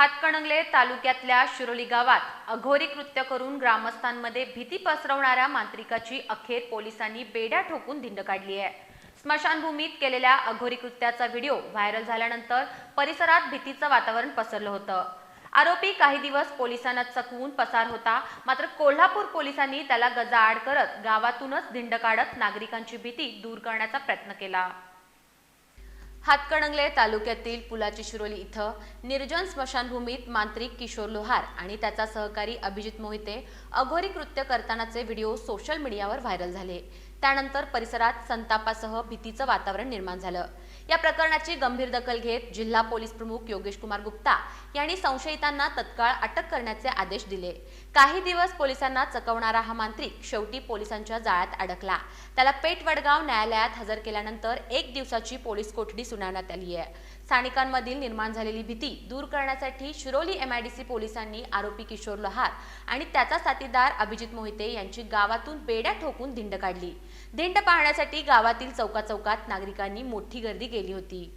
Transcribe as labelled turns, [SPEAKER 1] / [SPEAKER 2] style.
[SPEAKER 1] हातकणंगले तालुक्यातल्या शिरोली गावात अघोरी कृत्य करून ग्रामस्थांमध्ये भीती पसरवणाऱ्या मांत्रिकाची अखेर पोलिसांनी बेड्या ठोकून धिंड काढली आहे स्मशानभूमीत केलेल्या अघोरी कृत्याचा व्हिडिओ व्हायरल झाल्यानंतर परिसरात भीतीचं वातावरण पसरलं होतं आरोपी काही दिवस पोलिसांना चकवून पसार होता मात्र कोल्हापूर पोलिसांनी त्याला गजाआड करत गावातूनच धिंड काढत नागरिकांची भीती दूर करण्याचा प्रयत्न केला
[SPEAKER 2] हातकणंगले तालुक्यातील पुलाची शिरोली इथं निर्जन स्मशानभूमीत मांत्रिक किशोर लोहार आणि त्याचा सहकारी अभिजित मोहिते अघोरी कृत्य करतानाचे व्हिडिओ सोशल मीडियावर व्हायरल झाले त्यानंतर परिसरात संतापासह भीतीचं वातावरण निर्माण झालं या प्रकरणाची गंभीर दखल घेत जिल्हा पोलीस प्रमुख योगेश कुमार गुप्ता यांनी संशयितांना तत्काळ अटक करण्याचे आदेश दिले काही दिवस पोलिसांना चकवणारा हा मांत्रिक शेवटी पोलिसांच्या जाळ्यात अडकला त्याला पेटवडगाव न्यायालयात हजर केल्यानंतर एक दिवसाची पोलीस कोठडी सुनावण्यात आली आहे स्थानिकांमधील निर्माण झालेली भीती दूर करण्यासाठी शिरोली एमआयडीसी पोलिसांनी आरोपी किशोर लहार आणि त्याचा साथीदार अभिजित मोहिते यांची गावातून बेड्या ठोकून धिंड काढली धिंड पाहण्यासाठी गावातील चौकाचौकात नागरिकांनी मोठी गर्दी केली होती